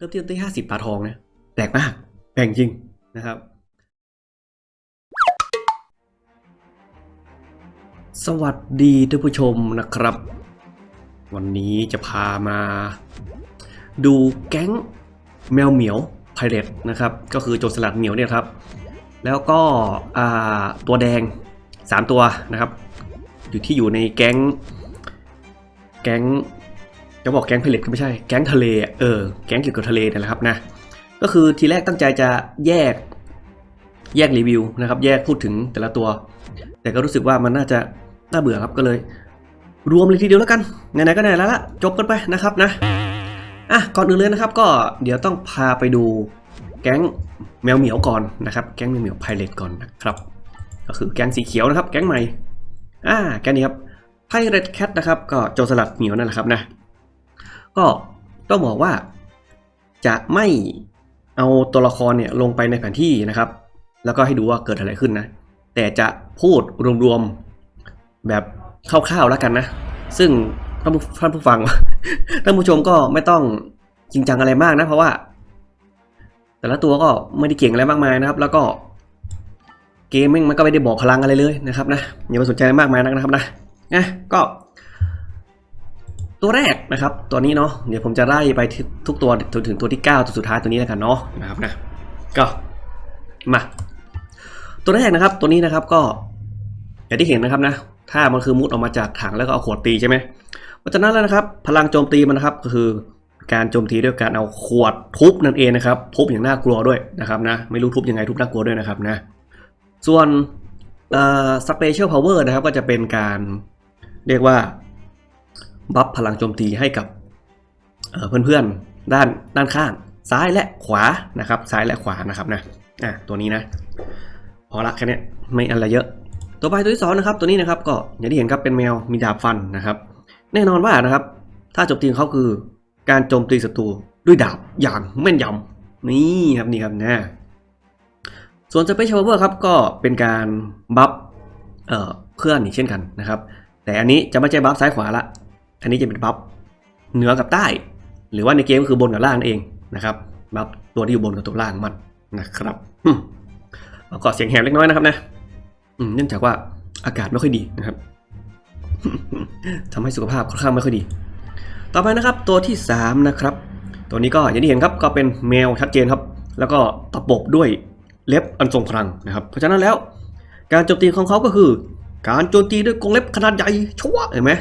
เริ่มที่ที่ห้าสิบตาทองนะแปลกมากแปลกจริงนะครับ สวัสดีท่านผู้ชมนะครับ วันนี้จะพามา ดูแก๊งแมวเหมียวไพเรตนะครับ ก็คือโจรสลัดเหมียวเนี่ยครับ แล้วก็ตัวแดง 3 ตัวนะครับ อยู่ที่อยู่ในแก๊งแก๊ง จะบอกแก๊งไพเรตก็ไม่ใช่แก๊งทะเลเออแก๊งเกี่ยวกับทะเลนี่นแหละครับนะก็คือทีแรกตั้งใจจะแยกแยกรีวิวนะครับ แยกพูดถึงแต่ละตัว แต่ก็รู้สึกว่ามันน่าจะน่าเบื่อครับก็เลย รวมเลยทีเดียวแล้วกันไหนๆก็ไหนแล้วละจบกันไปนะครับนะอะก่อนอื่นเลยนะครับ ก็เดี๋ยวต้องพาไปดูแก๊งแมวเหมียวก่อนนะครับ แก๊งแมวเหมียวไพเรตก่อนนะครับ ก็คือแก๊งสีเขียวนะครับ แก๊งใหม่อ่าแก๊งนี้ครับไพเรตแคทนะครับ ก็โจรสลัดเหมียวนั่นแหละครับนะ ก็ต้องบอกว่าจะไม่เอาตัวละครเนี่ยลงไปในแผนที่นะครับ แล้วก็ให้ดูว่าเกิดอะไรขึ้นนะ แต่จะพูดรวมๆแบบคร่าวๆแล้วกันนะ ซึ่งท่านผู้ท่านผู้ฟังท่านผู้ชมก็ไม่ต้องจริงจังอะไรมากนะ เพราะว่า แต่ละตัวก็ไม่ได้เก่งอะไรมากมายนะครับ แล้วก็เกมมันก็ไม่ได้บอกพลังอะไรเลยนะครับนะอย่าไปสนใจอะไรมากมายนักนะครับนะนะก็ ตัวแรกนะครับตัวนี้เนาะเดี๋ยวผมจะไล่ไปทุกตัวจนถึงตัวที่ 9 ตัวสุดท้ายตัวนี้แล้วกันเนาะนะครับนะก็มาตัวแรกนะครับตัวนี้นะครับก็อย่างที่เห็นนะครับนะถ้ามันคือมุดออกมาจากถังแล้วก็เอาขวดตีใช่ไหมเพราะฉะนั้นแล้วนะครับ พลังโจมตีมันนะครับก็คือการโจมตีด้วยการเอาขวดทุบนั่นเองนะครับทุบอย่างน่ากลัวด้วยนะครับนะไม่รู้ทุบยังไงทุบน่ากลัวด้วยนะครับนะส่วนสเปเชียลพาวเวอร์นะครับก็จะเป็นการเรียกว่า บัฟพลังโจมตีให้กับเพื่อนๆ ด้านด้านข้าง ซ้ายและขวานะครับ ซ้ายและขวานะครับนะอะตัวนี้นะ พอละแค่นี้ไม่อะไรเยอะ ต่อไปตัวที่สองนะครับ ตัวนี้นะครับก็อย่างที่เห็นครับเป็นแมวมีดาบฟันนะครับ แน่นอนว่านะครับ ถ้าโจมตีเขาคือการโจมตีศัตรูด้วยดาบอย่างแม่นยำนี่ครับนี่ครับนะส่วนสเปเชียลพาวเวอร์ครับก็เป็นการบัฟเเพื่อนอีกเช่นกันนะครับ แต่อันนี้จะไม่ใช่บัฟซ้ายขวาละ อันนี้จะเป็นบัฟเหนือกับใต้ หรือว่าในเกมก็คือบนกับล่างนั่นเองนะครับบัฟตัวที่อยู่บนกับตัวล่างมันนะครับอืมแล้วก็เสียงแหบเล็กน้อยนะครับนะเนื่องจากว่าอากาศไม่ค่อยดีนะครับทำให้สุขภาพค่อนข้างไม่ค่อยดี ต่อไปนะครับตัวที่สามนะครับ ตัวนี้ก็อย่างที่เห็นครับก็เป็นแมวชัดเจนครับ แล้วก็ตะปบด้วยเล็บอันทรงพลังนะครับ เพราะฉะนั้นแล้ว การโจมตีของเขาก็คือ การโจมตีด้วยกรงเล็บขนาดใหญ่ชั่วเห็นไหม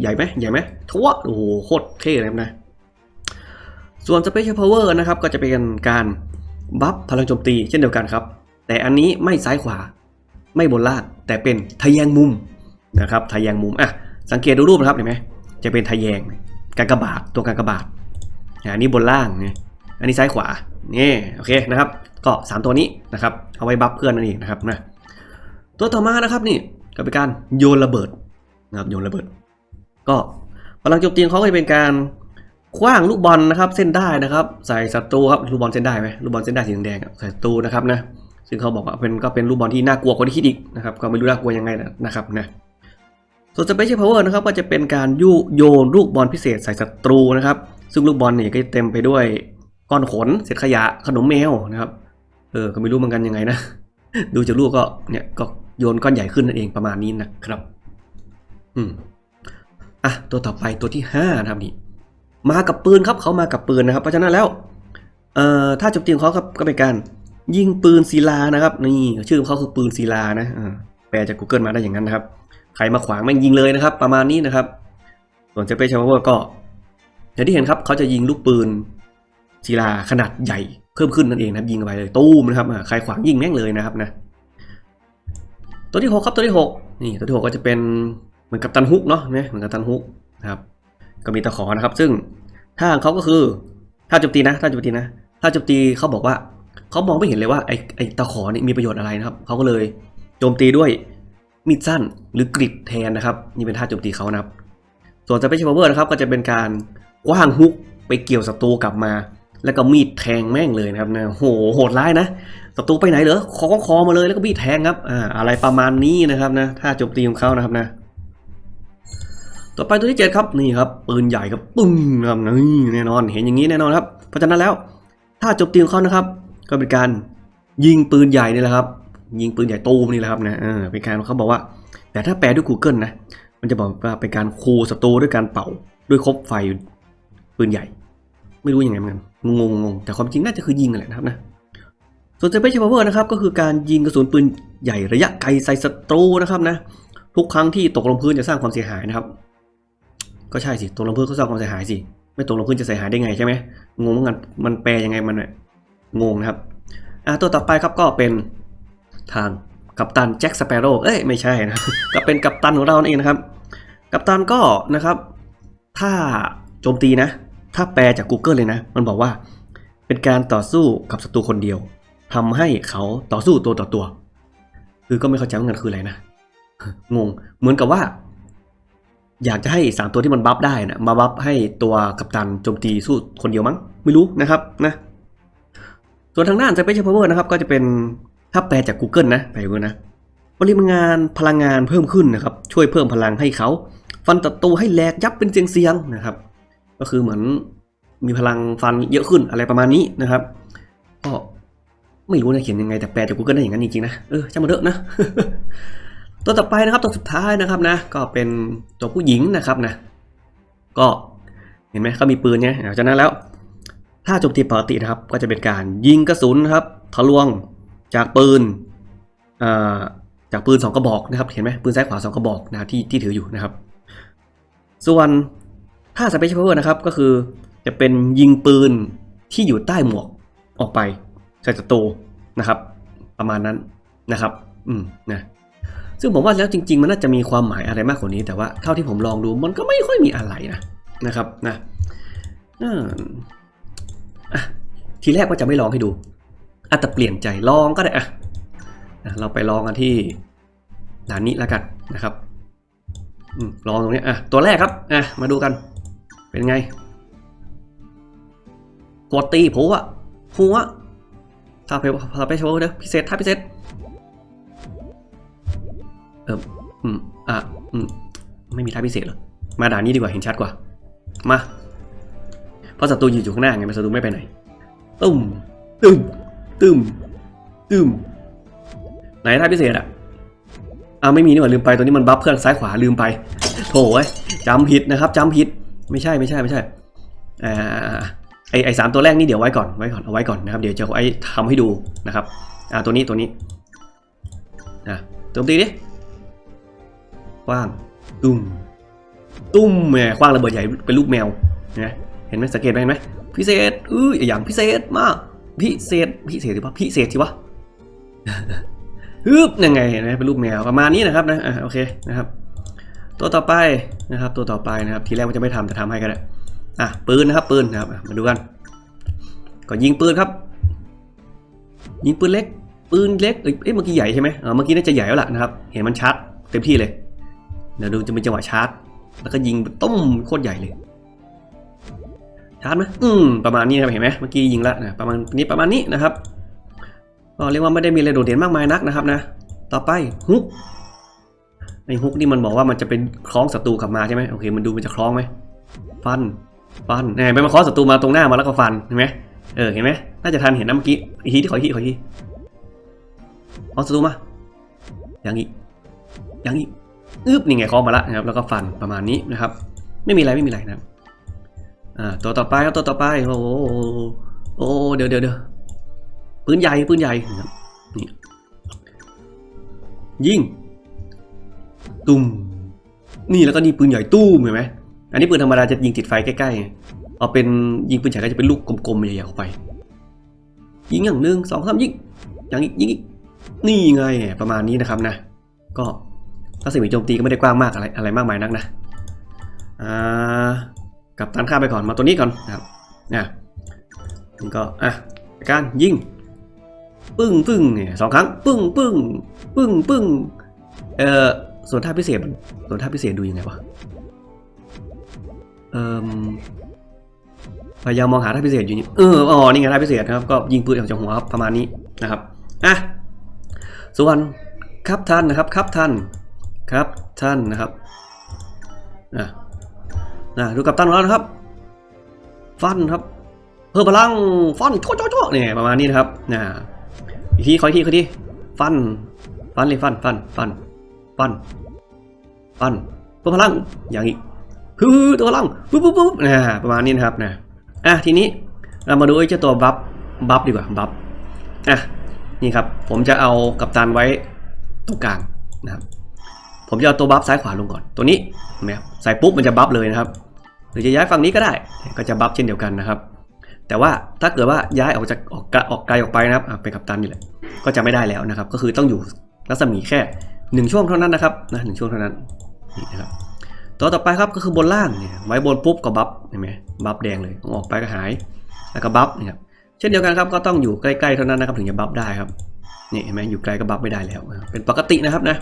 ใหญ่ไหมใหญ่ไหมทั่วโอ้โหโคตรเท่เลยนะ ส่วน Special Power นะครับก็จะเป็นการบัฟพลังโจมตีเช่นเดียวกันครับ แต่อันนี้ไม่ซ้ายขวา ไม่บนล่างแต่เป็นทะแยงมุมนะครับทะแยงมุมอะสังเกตดูรูปนะครับเห็นไหมจะเป็นทะแยงกากบาทตัวกากบาทอะอันนี้บนล่างไงอันนี้ซ้ายขวานี่โอเคนะครับ ก็ 3 ตัวนี้นะครับเอาไว้บัฟเพื่อนนั่นเองนะครับนะตัวต่อมานะครับนี่ก็เป็นการโยนระเบิดนะครับโยนระเบิด ก็พลังโจมตีของเขาก็จะเป็นการคว้างลูกบอลนะครับ เส้นได้นะครับ ใส่ศัตรูครับลูกบอลเส้นได้ไหมลูกบอลเส้นได้สีแดงใส่ศัตรูนะครับนะซึ่งเขาบอกว่าเป็นก็เป็นลูกบอลที่น่ากลัวกว่าที่คิดอีกนะครับก็ไม่รู้น่ากลัวยังไงนะครับนะส่วนสเปเชียลพาวเวอร์นะครับก็จะเป็นการยุโยนลูกบอลพิเศษใส่ศัตรูนะครับ ซึ่งลูกบอลเนี่ยก็จะเต็มไปด้วยก้อนขนเศษขยะขนมแมวนะครับเออก็ไม่รู้เหมือนกันยังไงนะดูจากลูกก็เนี่ยก็โยนก้อนใหญ่ขึ้นนั่นเองประมาณนี้นะครับ อืม อะตัวต่อไปตัวที่ห้านะครับนี่มากับปืนครับเขามากับปืนนะครับ เพราะฉะนั้นแล้วเอ่อถ้าโจมตีของเขาครับก็เป็นการยิงปืนศิลานะครับ นี่ชื่อของเขาคือปืนศิลานะแปลจาก Google มาได้อย่างนั้นนะครับ ใครมาขวางแม่งยิงเลยนะครับ ประมาณนี้นะครับ ส่วนเจเปชาวเวอร์ก็อย่างที่เห็นครับเขาจะยิงลูกปืนศิลาขนาดใหญ่เพิ่มขึ้นนั่นเองนะครับยิงไปเลยตู้มนะครับใครขวางยิงแม่งเลยนะครับนะตัวที่หกครับตัวที่หกนี่ตัวที่หกก็จะเป็น เหมือนกับตันฮุกเนาะเนี่ยเหมือนกับตันฮุกนะครับ ก็มีตะขอนะครับ ซึ่งท่าของเขาก็คือถ้าจมตีนะถ้าจมตีนะถ้าจมตีเขาบอกว่าเขามองไม่เห็นเลยว่าไอ้ไอ้ตะขอนี่มีประโยชน์อะไรนะครับเขาก็เลยโจมตีด้วยมีดสั้นหรือกริดแทนนะครับ นี่เป็นท่าโจมตีเขานะครับ ส่วนสเปเชียลพาวเวอร์นะครับ ก็จะเป็นการกว้างฮุกไปเกี่ยวศัตรูกลับมา แล้วก็มีดแทงแม่งเลยนะครับนะโหโหดร้ายนะศัตรูไปไหนเหรอคอคอมาเลยแล้วก็มีดแทงครับอ่าอะไรประมาณนี้นะครับนะถ้าโจมตีของเขานะครับนะ ต่อไปตัวที่เจ็ดครับนี่ครับปืนใหญ่ครับปึ้งนะครับนี่แน่นอนเห็นอย่างนี้แน่นอนครับเพราะฉะนั้นแล้ว ถ้าจมตีของเขานะครับ ก็เป็นการยิงปืนใหญ่นี่แหละครับ ยิงปืนใหญ่ตูมนี่แหละครับนะเออเป็นการเขาบอกว่า แต่ถ้าแปลด้วย Google นะมันจะบอกว่าเป็นการคูศัตรูด้วยการเป่าด้วยคบไฟปืนใหญ่ ไม่รู้ยังไงเหมือนกันงงงงๆแต่ความจริงน่าจะคือยิงนั่นแหละนะครับนะส่วน Special Power นะครับก็คือการยิงกระสุนปืนใหญ่ระยะไกลใส่ศัตรูนะครับนะทุกครั้งที่ตกลงพื้นจะสร้างความเสียหายนะครับ ก็ใช่สิตกลงพื้นก็สร้างความเสียหายสิ ไม่ตกลงพื้นจะเสียหายได้ไงใช่ไหมงงเหมือนกันมันแปลยังไงมันเนี่ยงงนะครับอะตัวต่อไปครับก็เป็นทางกัปตันแจ็คสเปโร่เอ้ยไม่ใช่นะก็เป็นกัปตันของเราเองนะครับ กัปตันก็นะครับ ถ้าโจมตีนะ ถ้าแปลจาก Google เลยนะ มันบอกว่า เป็นการต่อสู้กับศัตรูคนเดียวทำให้เขาต่อสู้ตัวต่อตัว คือก็ไม่เข้าใจว่ามันคืออะไรนะงง เหมือนกับว่า อยากจะให้สามตัวที่มันบัฟได้นะมาบัฟให้ตัวกัปตันโจมตีสู้คนเดียวมั้งไม่รู้นะครับนะส่วนทางด้าน Special Power นะครับก็จะเป็นถ้าแปลจาก Google นะแปลว่านะปริมาณพลังงานเพิ่มขึ้นนะครับ ช่วยเพิ่มพลังให้เขา ฟันศัตรูให้แหลกยับเป็นเสียงๆนะครับ ก็คือเหมือนมีพลังฟันเยอะขึ้นอะไรประมาณนี้นะครับ ก็ไม่รู้นะเขียนยังไงแต่แปลจาก Google ได้อย่างนั้นจริงๆนะเออช่างมันเถอะนะ ตัวต่อไปนะครับตัวสุดท้ายนะครับนะ ก็เป็นตัวผู้หญิงนะครับนะ ก็เห็นไหมเขามีปืนเนี่ยจากนั้นแล้ว ถ้าโจมตีปกตินะครับ ก็จะเป็นการยิงกระสุนนะครับทะลวงจากปืนจากปืนสองกระบอกนะครับ เห็นไหมปืนซ้ายขวาสองกระบอกนะที่ที่ถืออยู่นะครับ ส่วนถ้าสเปเชียลพาวเวอร์นะครับก็คือจะเป็นยิงปืนที่อยู่ใต้หมวกออกไปใส่ศัตรูนะครับ ประมาณนั้นนะครับ อืมนะ ซึ่งผมว่าแล้วจริง ๆ มันน่าจะมีความหมายอะไรมากกว่านี้ แต่ว่าเท่าที่ผมลองดูมันก็ไม่ค่อยมีอะไรนะนะครับนะอ่าอะทีแรกว่าจะไม่ลองให้ดูอะแต่เปลี่ยนใจลองก็ได้อะเราไปลองกันที่ด่านนี้แล้วกันนะครับอืมลองตรงนี้อะตัวแรกครับอะมาดูกัน เป็นไงกดตีผัวหัวถ้าไปถ้าไปโชว์เด้อพิเศษถ้าพิเศษ เอออืมอะอืมไม่มีท่าพิเศษหรอ มาด่านนี้ดีกว่าเห็นชัดกว่า มา เพราะศัตรูอยู่อยู่ข้างหน้าไงมันศัตรูไม่ไปไหนตุ้มตึมตึมตึมไหนท่าพิเศษอะอ่าไม่มีนี่หว่าลืมไปตัวนี้มันบัฟเพื่อนซ้ายขวาลืมไปโถ่เว้ยจำผิดนะครับจำผิดไม่ใช่ไม่ใช่ไม่ใช่อ่าไอไอสามตัวแรกนี่เดี๋ยวไว้ก่อนไว้ก่อนเอาไว้ก่อนนะครับเดี๋ยวจะไอทำให้ดูนะครับอ่าตัวนี้ตัวนี้อะโจมตีดิ กว้างตุ้มตุ้มแหมกว้างระเบิดใหญ่เป็นลูกแมวนะเห็นไหมสังเกตไหมเห็นไหมพิเศษเอ้ยอย่างพิเศษมากพิเศษพิเศษหรือว่าพิเศษสิวะฮึบยังไงเห็นไหมเป็นรูปแมวประมาณนี้นะครับนะอะโอเคนะครับ ตัวต่อไปนะครับ ตัวต่อไปนะครับ ทีแรกมันจะไม่ทำแต่ทำให้ก็ได้อะปืนนะครับปืนนะครับมาดูกันก็ยิงปืนครับ ยิงปืนเล็กปืนเล็กเอ้ยเมื่อกี้ใหญ่ใช่ไหมอ่าเมื่อกี้น่าจะใหญ่แล้วล่ะนะครับ เห็นมันชาร์จเต็มที่เลย เดี๋ยวดูจะเป็นจังหวะชาร์จ แล้วก็ยิงต้มโคตรใหญ่เลย ชาร์จไหมอืมประมาณนี้นะครับเห็นไหมเมื่อกี้ยิงแล้วนะประมาณนี้ประมาณนี้นะครับก็เรียกว่าไม่ได้มีอะไรโดดเด่นมากมายนักนะครับนะ ต่อไปฮุกไอ้ฮุกนี่มันบอกว่ามันจะเป็นคล้องศัตรูขับมาใช่ไหมโอเค มันดูมันจะคล้องไหมฟันฟันแหมไปมาคล้องศัตรูมาตรงหน้ามาแล้วก็ฟันเห็นไหมเออเห็นไหมน่าจะทันเห็นนะเมื่อกี้อีกทีที่ขออีกทีขออีกทีคล้องศัตรูมาอย่างอีกอย่างอีก อึบนี่ไงคล้องมาแล้วนะครับ แล้วก็ฟันประมาณนี้นะครับ ไม่มีอะไรไม่มีอะไรนะอ่าตัวต่อไปครับตัวต่อไปโอ้โหโอ้เดี๋ยวเดี๋ยวเดี๋ยวปืนใหญ่ปืนใหญ่นะครับนี่ยิงตุ้มนี่แล้วก็นี่ปืนใหญ่ตู้มเห็นไหมอันนี้ปืนธรรมดาจะยิงติดไฟใกล้ๆเอาเป็นยิงปืนใหญ่ก็จะเป็นลูกกลมๆใหญ่ๆเข้าไป ยิงอย่างหนึ่งสองสามยิงอย่างอีกยิงอีกนี่ไงประมาณนี้นะครับนะ ก็ ถ้าสิ่งโจมตีก็ไม่ได้กว้างมากอะไรอะไรมากมายนักนะอ่ากับตันข้าไปก่อนมาตัวนี้ก่อนนะครับนะนี่ก็อะการยิงปึ้งปึ้งเนี่ยสองครั้งปึ้งปึ้งปึ้งปึ้งเอ่อส่วนท่าพิเศษส่วนท่าพิเศษดูยังไงวะเอ่อพยายามมองหาท่าพิเศษอยู่นี่เอออ๋อนี่ไงท่าพิเศษนะครับก็ยิงปืนออกจากหัวครับประมาณนี้นะครับอะส่วนครับท่านนะครับครับท่าน ครับท่านนะครับอะนะดูกับตันของเรานะครับ ฟันครับ เพิ่มพลังฟันโชโชโชเนี่ยประมาณนี้นะครับนะอีกทีขออีกทีขออีกทีฟัน ฟันเลยฟันฟันฟันฟันฟันเพิ่มพลังอย่างอีกฮึ่ตัวพลังปุ๊บปุ๊บปุ๊บนะประมาณนี้นะครับนะอะทีนี้เรามาดูไอ้เจ้าตัวบัฟบัฟดีกว่าบัฟอะนี่ครับ ผมจะเอากัปตันไว้ตรงกลางนะครับ ผมจะเอาตัวบัฟซ้ายขวาลงก่อนตัวนี้เห็นไหมครับใส่ปุ๊บมันจะบัฟเลยนะครับ หรือจะย้ายฝั่งนี้ก็ได้ก็จะบัฟเช่นเดียวกันนะครับ แต่ว่าถ้าเกิดว่าย้ายออกจากออกไกลออกไกลออกไปนะครับเป็นกัปตันนี่แหละก็จะไม่ได้แล้วนะครับ ก็คือต้องอยู่รัศมีแค่หนึ่งช่วงเท่านั้นนะครับนะหนึ่งช่วงเท่านั้นนี่นะครับตัวต่อไปครับก็คือบนล่างเนี่ยไว้บนปุ๊บก็บัฟเห็นไหมบัฟแดงเลยอออกไปก็หายแล้วก็บัฟนะครับเช่นเดียวกันครับก็ต้องอยู่ใกล้ๆเท่านั้นนะครับถึงจะบัฟได้ครับนี่เห็นไหมอยู่ไกลก็บัฟไม่ได้แล้ว เป็นปกตินะครับนะ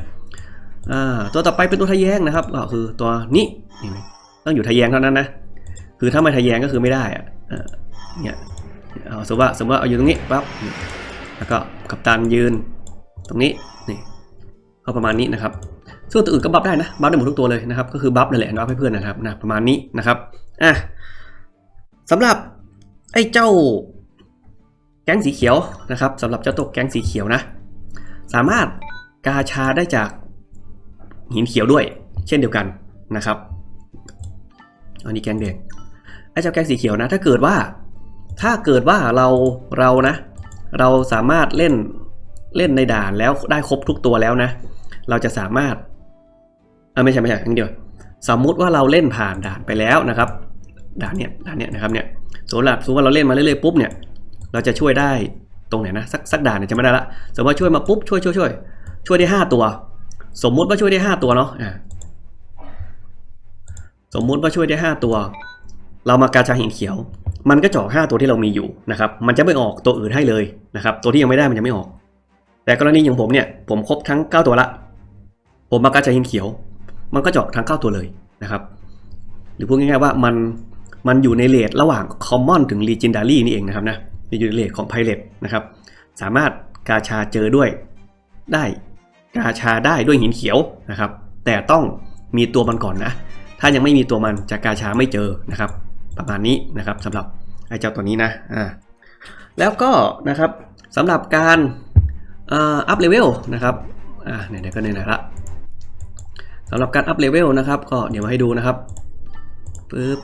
อ่าตัวต่อไปเป็นตัวทะแยงนะครับก็คือตัวนี้เห็นไหมต้องอยู่ทะแยงเท่านั้นนะคือถ้าไม่ทะแยงก็คือไม่ได้อะอ่าเนี่ยเอาสมมติว่าสมมติว่าเอาอยู่ตรงนี้ปั๊บแล้วก็กัปตันยืน ตรงนี้นี่ก็ประมาณนี้นะครับส่วนตัวอื่นก็บัฟได้นะบัฟได้หมดทุกตัวเลยนะครับ ก็คือบัฟนั่นแหละบัฟให้เพื่อนนะครับนะประมาณนี้นะครับอะสำหรับไอ้เจ้าแก๊งสีเขียวนะครับสำหรับเจ้าตัวแก๊งสีเขียวนะ สามารถกาชาได้จาก หินเขียวด้วย เช่นเดียวกันนะครับ อันนี้แกงแดงไอ้เจ้าแกงสีเขียวนะ ถ้าเกิดว่า ถ้าเกิดว่าเราเรานะ เราสามารถเล่นเล่นในด่านแล้วได้ครบทุกตัวแล้วนะ เราจะสามารถเออไม่ใช่ไม่ใช่อย่างเดียวสมมุติว่าเราเล่นผ่านด่านไปแล้วนะครับ ด่านเนี้ยด่านเนี้ยนะครับเนี่ยสมมติว่าสมมติว่าเราเล่นมาเรื่อยๆปุ๊บเนี่ย เราจะช่วยได้ตรงไหนนะสักสักด่านเนี่ยจะไม่ได้ละสมมติว่าช่วยมาปุ๊บช่วยช่วยช่วยช่วยได้ห้าตัว สมมุติว่าช่วยได้5ตัวเนาะอ่าสมมุติว่าช่วยได้5ตัว เรามากาชาหินเขียว มันก็จะออก5ตัวที่เรามีอยู่นะครับ มันจะไม่ออกตัวอื่นให้เลยนะครับ ตัวที่ยังไม่ได้มันจะไม่ออก แต่กรณีอย่างผมเนี่ย ผมครบทั้ง9ตัวละ ผมมากาชาหินเขียว มันก็จะออกทั้ง9ตัวเลยนะครับ หรือพูดง่ายๆว่ามันมันอยู่ในเลทระหว่าง Common ถึง Legendary นี่เองนะครับนะอยู่ในเลทของ Pirate นะครับ สามารถกาชาเจอด้วยได้ กาชาได้ด้วยหินเขียวนะครับ แต่ต้องมีตัวมันก่อนนะ ถ้ายังไม่มีตัวมันจะกาชาไม่เจอนะครับ ประมาณนี้นะครับสำหรับไอ้เจ้าตัวนี้นะอ่าแล้วก็นะครับสำหรับการอัพเลเวลนะครับอ่าไหนๆก็ไหนๆละสำหรับการอัพเลเวลนะครับ ก็เดี๋ยวมาให้ดูนะครับปึ๊บ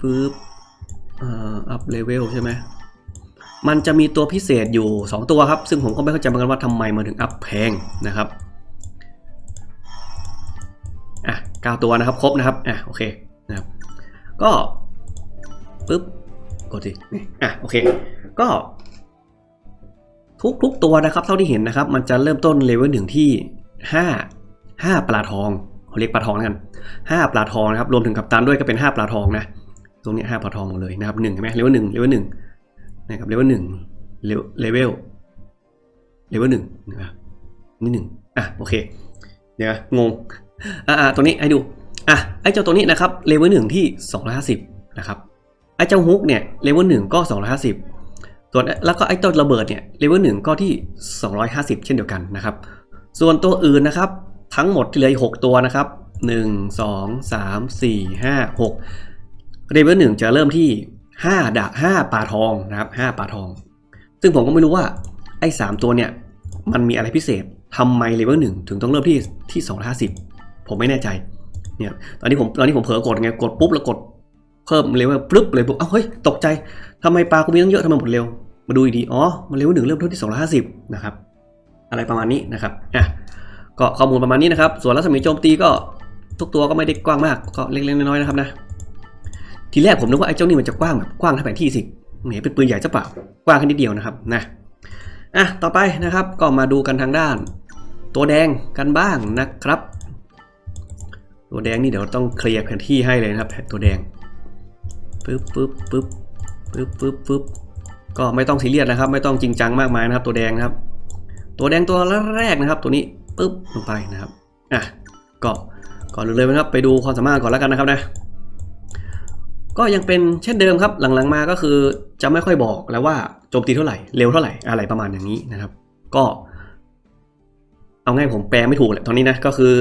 ปึ๊บอัพเลเวลใช่ไหม มันจะมีตัวพิเศษอยู่ 2 ตัวครับ ซึ่งผมก็ไม่เข้าใจเหมือนกันว่าทำไมมันถึงอัพแพงนะครับอะ9ตัวนะครับครบนะครับอะโอเคนะครับก็ปึ๊บกดสิอะโอเค ก็ ทุกทุกตัวนะครับ เท่าที่เห็นนะครับ มันจะเริ่มต้นเลเวลหนึ่งที่ 5 5 ปลาทองเขาเรียกปลาทองกัน 5 ปลาทองนะครับรวมถึงกัปตันด้วยก็เป็น 5 ปลาทองนะตรงนี้5ปลาทองหมดเลยนะครับหนึ่งเห็นไหมเลเวลหนึ่งเลเวลหนึ่ง นะครับเลเวลหนึ่งเลเวลเลเวลหนึ่งนะครับนี่หนึ่งอะโอเคเดี๋ยวงงอ่าอ่าตัวนี้ให้ดูอะไอ้เจ้าตัวนี้นะครับเลเวลหนึ่งที่สองร้อยห้าสิบนะครับไอ้เจ้าฮุกเนี่ยเลเวลหนึ่งก็สองร้อยห้าสิบส่วนแล้วก็ไอ้ตัวระเบิดเนี่ยเลเวลหนึ่งก็ที่สองร้อยห้าสิบเช่นเดียวกันนะครับ ส่วนตัวอื่นนะครับทั้งหมดที่เหลืออีกหกตัวนะครับหนึ่งสองสามสี่ห้าหกเลเวลหนึ่งจะเริ่มที่ ห้าดาบห้าปลาทองนะครับห้าปลาทอง ซึ่งผมก็ไม่รู้ว่าไอ้สามตัวเนี่ยมันมีอะไรพิเศษทำไมเลเวลหนึ่งถึงต้องเริ่มที่ที่สองห้าสิบผมไม่แน่ใจเนี่ยตอนนี้ผมตอนนี้ผมเผลอกดไงกดปุ๊บแล้วกดเพิ่มเลเวลปุ๊บเลยปุ๊บเอ้าเฮ้ยตกใจทำไมปลากูมีตั้งเยอะทำไมหมดเร็ว มาดูอีกทีอ๋อมันเลเวลหนึ่งเริ่มต้นที่สองห้าสิบนะครับอะไรประมาณนี้นะครับอะก็ข้อมูลประมาณนี้นะครับ ส่วนรัศมีโจมตีก็ทุกตัวก็ไม่ได้กว้างมากก็เล็กๆน้อยๆนะครับนะ ทีแรกผมนึกว่าไอ้เจ้านี่มันจะกว้างแบบกว้างเท่าแผนที่สิแหมเป็นปืนใหญ่จะเปล่ากว้างแค่นิดเดียวนะครับนะอะต่อไปนะครับก็มาดูกันทางด้าน ตัวแดงกันบ้างนะครับ ตัวแดงนี่เดี๋ยวต้องเคลียร์แผนที่ให้เลยนะครับตัวแดงปึ๊บปึ๊บปึ๊บปึ๊บปึ๊บปึ๊บก็ไม่ต้องซีเรียสนะครับ ไม่ต้องจริงจังมากมายนะครับ ตัวแดงนะครับ ตัวแดงตัวแรกนะครับ ตัวนี้ปึ๊บลงไปนะครับอะก็ก่อนอื่นเลยนะครับ ไปดูความสามารถก่อนแล้วกันนะครับนะ ก็ยังเป็นเช่นเดิมครับหลังๆมาก็คือจะไม่ค่อยบอกแล้วว่าโจมตีเท่าไหร่เร็วเท่าไหร่อะไรประมาณอย่างนี้นะครับ ก็เอาง่ายผมแปลไม่ถูกแหละตอนนี้นะก็คือ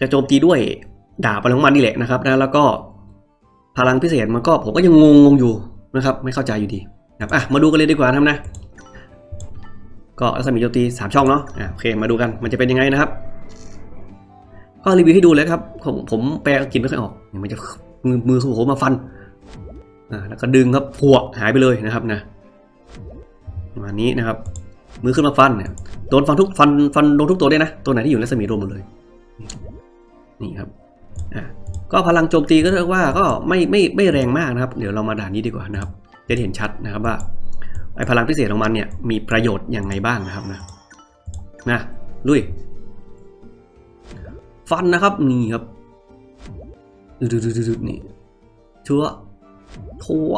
จะโจมตีด้วยดาบอะไรของมันนี่แหละนะครับนะแล้วก็พลังพิเศษมันก็ผมก็ยังงงงๆอยู่นะครับ ไม่เข้าใจอยู่ดีนะครับอะมาดูกันเลยดีกว่านะครับนะ ก็รัศมีโจมตีสามช่องเนาะอะโอเคมาดูกันมันจะเป็นยังไงนะครับ ก็รีวิวให้ดูเลยครับ ผมผมแปลอังกฤษไม่ค่อยออกมันจะมือมือของผมมาฟัน อ่าแล้วก็ดึงครับพวกหายไปเลยนะครับนะประมาณนี้นะครับ มือขึ้นมาฟันเนี่ยโดนฟันทุกฟันฟันโดนทุกตัวเลยนะ ตัวไหนที่อยู่ในรัศมีรวมหมดเลย นี่ครับอ่าก็พลังโจมตีก็เรียกว่าก็ไม่ไม่ไม่แรงมากนะครับ เดี๋ยวเรามาด่านนี้ดีกว่านะครับ จะเห็นชัดนะครับว่าไอ้พลังพิเศษของมันเนี่ยมีประโยชน์ยังไงบ้างนะครับนะนะลุย ฟันนะครับนี่ครับดูดูดูดูดูนี่ชัว ทัว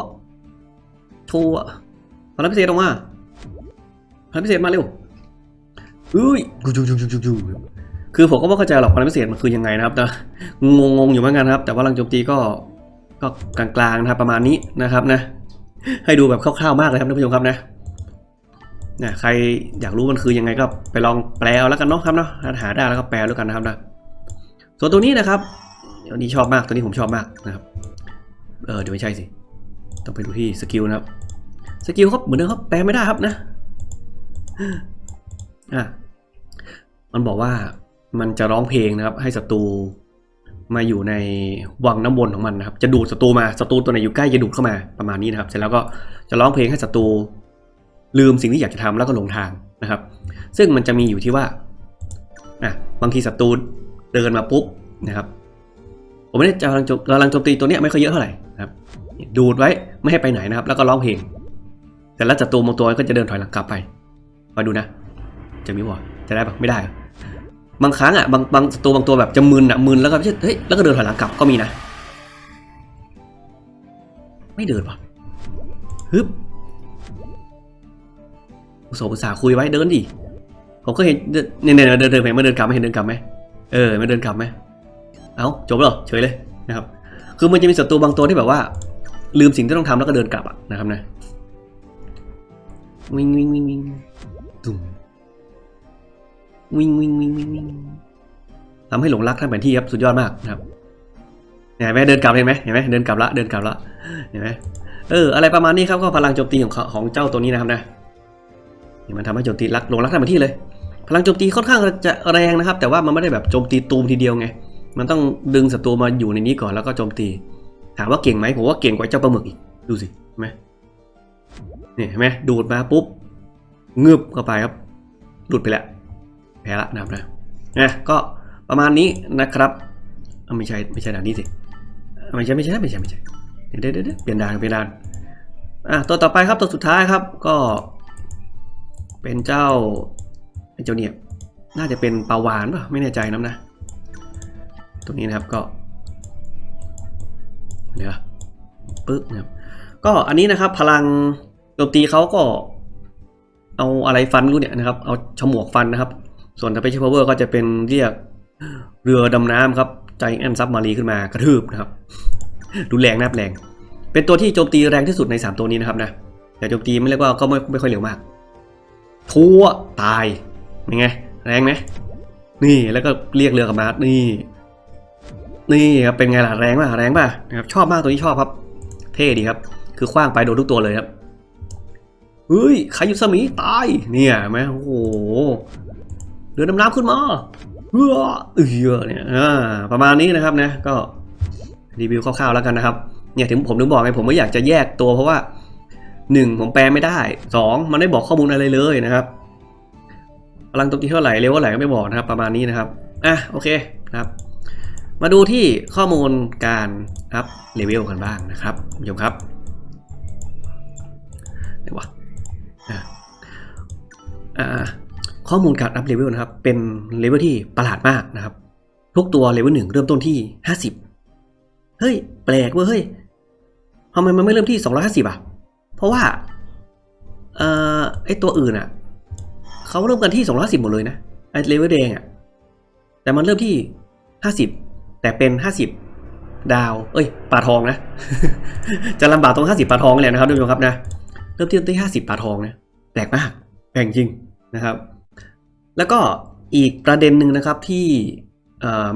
ทัวพลังพิเศษออกมาพลังพิเศษมาเร็วเอ้ยกูจูจูจูจูคือผมก็ไม่เข้าใจหรอกพลังพิเศษมันคือยังไงนะครับแต่งงงๆอยู่เหมือนกันครับ แต่ว่าลังโจมตีก็ก็กลางๆนะครับประมาณนี้นะครับนะ ให้ดูแบบคร่าวๆมากเลยครับท่านผู้ชมครับนะนะใครอยากรู้มันคือยังไงก็ไปลองแปลเอาแล้วกันเนาะครับเนาะถ้าหาได้แล้วก็แปลแล้วกันนะครับนะส่วนตัวนี้นะครับตัวนี้ชอบมากตัวนี้ผมชอบมากนะครับ เออเดี๋ยวไม่ใช่สิ ต้องไปดูที่สกิลนะครับสกิลครับเหมือนเดิมครับแปลไม่ได้ครับนะอะมันบอกว่ามันจะร้องเพลงนะครับ ให้ศัตรูมาอยู่ในวังน้ำวนของมันนะครับ จะดูดศัตรูมาศัตรูตัวไหนอยู่ใกล้จะดูดเข้ามาประมาณนี้นะครับ เสร็จแล้วก็จะร้องเพลงให้ศัตรูลืมสิ่งที่อยากจะทำแล้วก็หลงทางนะครับ ซึ่งมันจะมีอยู่ที่ว่าอะบางทีศัตรูเดินมาปุ๊บนะครับ ผมไม่ได้จะกำลังโจมกำลังโจมตีตัวเนี้ยไม่ค่อยเยอะเท่าไหร่ ดูดไว้ไม่ให้ไปไหนนะครับ แล้วก็ร้องเพลงแต่ละศัตรูบางตัวก็จะเดินถอยหลังกลับไปมาดูนะ จะมีวะจะได้ปะไม่ได้ บางครั้งอะบางบางศัตรูบางตัวแบบจะมึนอะมึนแล้วก็เฮ้ยแล้วก็เดินถอยหลังกลับก็มีนะ ไม่เดินปะฮึบอุตส่าห์อุตส่าห์คุยไว้เดินดิผมก็เห็นเนี่ยเนี่ยเดินเดินไปไม่เดินกลับไม่เห็นเดินกลับไหมเออไม่เดินกลับไหมเอาจบแล้วเหรอเฉยเลยนะครับ คือมันจะมีศัตรูบางตัวที่แบบว่า ลืมสิ่งที่ต้องทำแล้วก็เดินกลับอะนะครับนะวิ่งวิ่งวิ่งวิ่งดุมวิ่งวิ่งวิ่งวิ่งวิ่งทำให้หลงรักท่านแผนที่ครับสุดยอดมากนะครับเห็นไหมเดินกลับเห็นไหมเห็นไหมเดินกลับละเดินกลับละเห็นไหมเอออะไรประมาณนี้ครับก็พลังโจมตีของเขาของเจ้าตัวนี้นะครับนะนี่มันทำให้โจมตีรักหลงรักท่านแผนที่เลย พลังโจมตีค่อนข้างจะแรงนะครับ แต่ว่ามันไม่ได้แบบโจมตีตูมทีเดียวไงมันต้องดึงศัตรูมาอยู่ในนี้ก่อนแล้วก็โจมตี ถามว่าเก่งไหมผมว่าเก่งกว่าเจ้าปลาหมึกอีก ดูสิเห็นไหมนี่เห็นไหมดูดมาปุ๊บเงือบเข้าไปครับ หลุดไปแล้ว แพ้ละนะครับนะนะก็ประมาณนี้นะครับไม่ใช่ไม่ใช่ด่านนี้สิไม่ใช่ไม่ใช่ไม่ใช่ไม่ใช่เดี๋ยวเดี๋ยวเดี๋ยวเปลี่ยนด่านเปลี่ยนด่านอะตัวต่อไปครับตัวสุดท้ายครับก็ เป็นเจ้าเจ้าเนี่ยน่าจะเป็นปลาวานป่ะไม่แน่ใจน้ำนะ ตรงนี้นะครับก็ เดี๋ยปึ๊บนะครับก็อันนี้นะครับพลังโจมตีเขาก็ เอาอะไรฟันรู้เนี่ยนะครับ เอาฉมวกฟันนะครับ ส่วนถ้าไปใช้ power ก็จะเป็นเรียกเรือดำน้ำครับใจแอนซับมารีขึ้นมากระทืบนะครับดูแรงนะครับแรง เป็นตัวที่โจมตีแรงที่สุดใน 3 ตัวนี้นะครับนะแต่โจมตีไม่เรียกว่าก็ไม่ไม่ค่อยเร็วมากทั่วตายเป็นไงแรงไหมนี่แล้วก็เรียกเรือกลับมานี่ นี่ครับเป็นไงล่ะแรงป่ะแรงป่ะนะครับชอบมากตัวนี้ชอบครับ เท่ดีครับ คือคว้างไปโดนทุกตัวเลยครับเฮ้ยใครอยู่สมีตายเนี่ยไหมโอ้โหเรือดน้ำขึ้นมาเออเออเนี่ยประมาณนี้นะครับนะก็รีวิวคร่าวๆแล้วกันนะครับเนี่ยถึงผมถึงบอกไงผมไม่อยากจะแยกตัวเพราะว่าหนึ่งผมแปลไม่ได้สองมันไม่บอกข้อมูลอะไรเลยนะครับพลังโจมตีเท่าไหร่เร็วเท่าไหร่ก็ไม่บอกนะครับ ประมาณนี้นะครับอะโอเคนะครับ มาดูที่ข้อมูลการอัพเลเวลกันบ้างนะครับคุณผู้ชมครับเดี๋ยววะอ่าข้อมูลการอัพเลเวลนะครับ เป็นเลเวลที่ประหลาดมากนะครับ ทุกตัวเลเวลหนึ่งเริ่มต้นที่ห้าสิบเฮ้ย แปลกเว้ยเฮ้ยทำไมมันไม่เริ่มที่สองร้อยห้าสิบอะ เพราะว่าเอ่อไอตัวอื่นอะเขาเริ่มกันที่210หมดเลยนะไอเลเวลแดงอะแต่มันเริ่มที่ 50 แต่เป็น 50 ดาว เอ้ยปลาทองนะ จะลำบากตรง 50ปลาทองแหละนะครับทุกผู้ชมครับนะ เริ่มที่ที่ 50ปลาทองนะ แปลกมากแปลกจริงนะครับ แล้วก็อีกประเด็นหนึ่งนะครับที่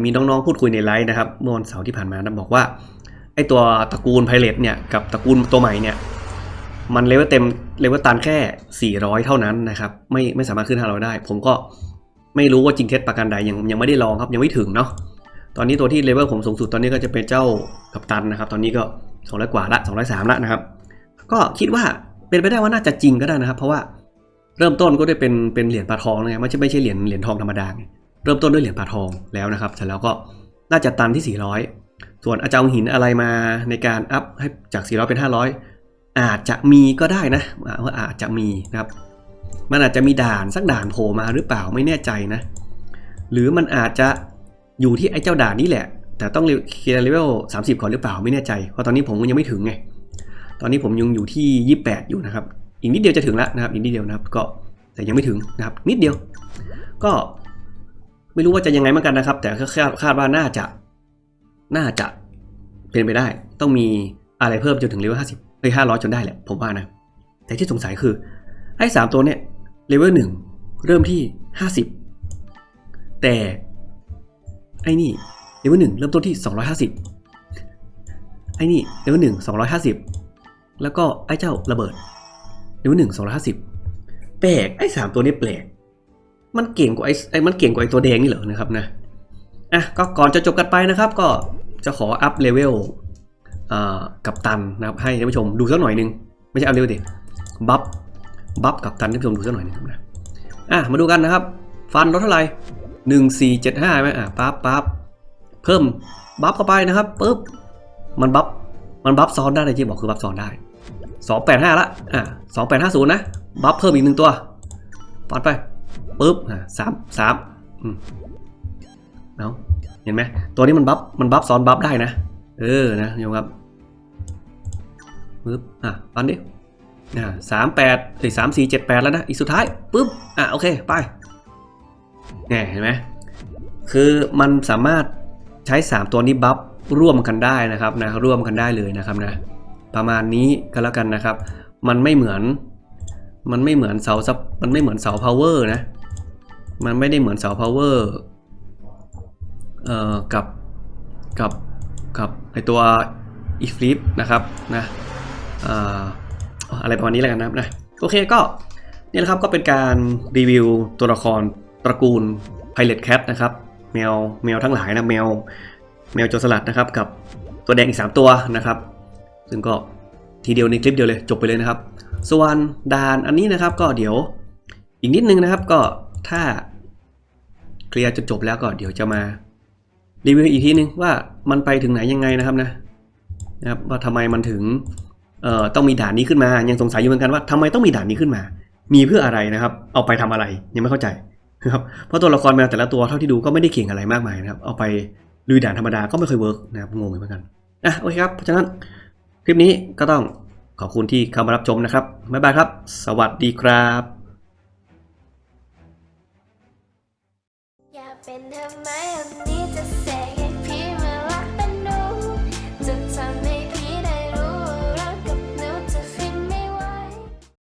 มีน้องๆพูดคุยในไลฟ์นะครับเมื่อวันเสาร์ที่ผ่านมานะบอกว่าไอตัวตระกูลไพเรตเนี่ยกับตระกูลตัวใหม่เนี่ยมันเลเวลเต็มเลเวลตันแค่ 400 เท่านั้นนะครับไม่ไม่สามารถขึ้น500ได้ ผมก็ไม่รู้ว่าจริงเท็จประการใดยังยังไม่ได้ลองครับยังไม่ถึงเนาะ ตอนนี้ตัวที่เลเวลผมสูงสุดตอนนี้ก็จะเป็นเจ้ากัปตันนะครับ ตอนนี้ก็ 200 กว่าละ203ละนะครับ ก็คิดว่าเป็นไปได้ว่าน่าจะจริงก็ได้นะครับ เพราะว่าเริ่มต้นก็ได้เป็นเป็นเหรียญปลาทองนะไงไม่ใช่ไม่ใช่เหรียญเหรียญทองธรรมดาเริ่มต้นด้วยเหรียญปลาทองแล้วนะครับเสร็จแล้วก็น่าจะตันที่ 400 ส่วนอาจารย์หินอะไรมาในการอัพให้จาก 400 เป็น 500 อาจจะมีก็ได้นะว่าอาจจะมีนะครับ มันอาจจะมีด่านสักด่านโผล่มาหรือเปล่าไม่แน่ใจนะ หรือมันอาจจะ อยู่ที่ไอ้เจ้าด่านนี่แหละ แต่ต้องเคลียร์เลเวล30ก่อนหรือเปล่าไม่แน่ใจ เพราะตอนนี้ผมยังไม่ถึงไง ตอนนี้ผมยังอยู่ที่28อยู่นะครับ อีกนิดเดียวจะถึงแล้วนะครับ อีกนิดเดียวนะครับ ก็แต่ยังไม่ถึงนะครับ นิดเดียว ก็ไม่รู้ว่าจะยังไงเหมือนกันนะครับ แต่คาดคาดว่าน่าจะ น่าจะเป็นไปได้ ต้องมีอะไรเพิ่มจนถึงเลเวลห้าสิบเอ้ย500จนได้แหละ ผมว่านะ แต่ที่สงสัยคือไอ้สามตัวเนี่ยเลเวลหนึ่งเริ่มที่50แต่ ไอ้นี่เลเวลหนึ่งเริ่มต้นที่ 250 ไอ้นี่เลเวลหนึ่ง250 แล้วก็ไอ้เจ้าระเบิดเลเวลหนึ่ง250 แปลกไอ้สามตัวนี้แปลก มันเก่งกว่าไอ้ไอ้มันเก่งกว่าไอ้ตัวแดงนี่เหรอนะครับนะอะก็ก่อนจะจบกันไปนะครับก็จะขออัพเลเวลกับตันนะครับให้ท่านผู้ชมดูสักหน่อยหนึง ไม่ใช่อัพเลเวลดิบัฟบัฟกับตันท่านผู้ชมดูสักหน่อยหนึงนะอะมาดูกันนะครับ ฟันลดเท่าไหร่ หนึ่งสี่เจ็ดห้าไหมอะปั๊บปั๊บเพิ่มบัฟเข้าไปนะครับปุ๊บมันบัฟมันบัฟซ้อนได้เลยที่บอกคือบัฟซ้อนได้สองแปดห้าละอะสองแปดห้าศูนย์นะบัฟเพิ่มอีกหนึ่งตัวฟันไปปุ๊บอะสามสามอืมเอาเห็นไหมตัวนี้มันบัฟมันบัฟซ้อนบัฟได้นะเออนะโยมครับปึ๊บอะฟันดิอ่าสามแปดเอ้ยสามสี่เจ็ดแปดแล้วนะอีกสุดท้ายปุ๊บอะโอเคไป เนี่ยเห็นไหมคือมันสามารถใช้ 3 ตัวนี้บัฟร่วมกันได้นะครับนะร่วมกันได้เลยนะครับนะประมาณนี้ก็แล้วกันนะครับ มันไม่เหมือน มันไม่เหมือนเสาซับมันไม่เหมือนเสาพาวเวอร์นะ มันไม่ได้เหมือนเสาพาวเวอร์เอ่อกับกับกับไอตัวอีฟลิปนะครับนะอ่าอะไรประมาณนี้แล้วกันนะครับนะโอเคก็นี่แหละครับก็เป็นการรีวิวตัวละคร ตระกูล Pilot Cat นะครับแมวแมวทั้งหลายนะแมวแมวโจรสลัดนะครับกับตัวแดงอีก 3 ตัวนะครับ ซึ่งก็ทีเดียวในคลิปเดียวเลยจบไปเลยนะครับ ส่วนดานอันนี้นะครับก็เดี๋ยวอีกนิดนึงนะครับก็ถ้าเคลียร์จนจบแล้วก็เดี๋ยวจะมารีวิวอีกทีนึงว่ามันไปถึงไหนยังไงนะครับนะนะครับว่าทำไมมันถึงเอ่อต้องมีด่านนี้ขึ้นมา ยังสงสัยอยู่เหมือนกันว่าทำไมต้องมีด่านนี้ขึ้นมา มีเพื่ออะไรนะครับ เอาไปทำอะไรยังไม่เข้าใจ นะครับเพราะตัวละครแมวแต่ละตัวเท่าที่ดูก็ไม่ได้เก่งอะไรมากมายนะครับเอาไปลุยด่านธรรมดาก็ไม่เคยเวิร์กนะครับงงเหมือนกันอะโอเคครับเพราะฉะนั้นคลิปนี้ก็ต้องขอบคุณที่เข้ามารับชมนะครับบ๊ายบายครับ สวัสดีครับ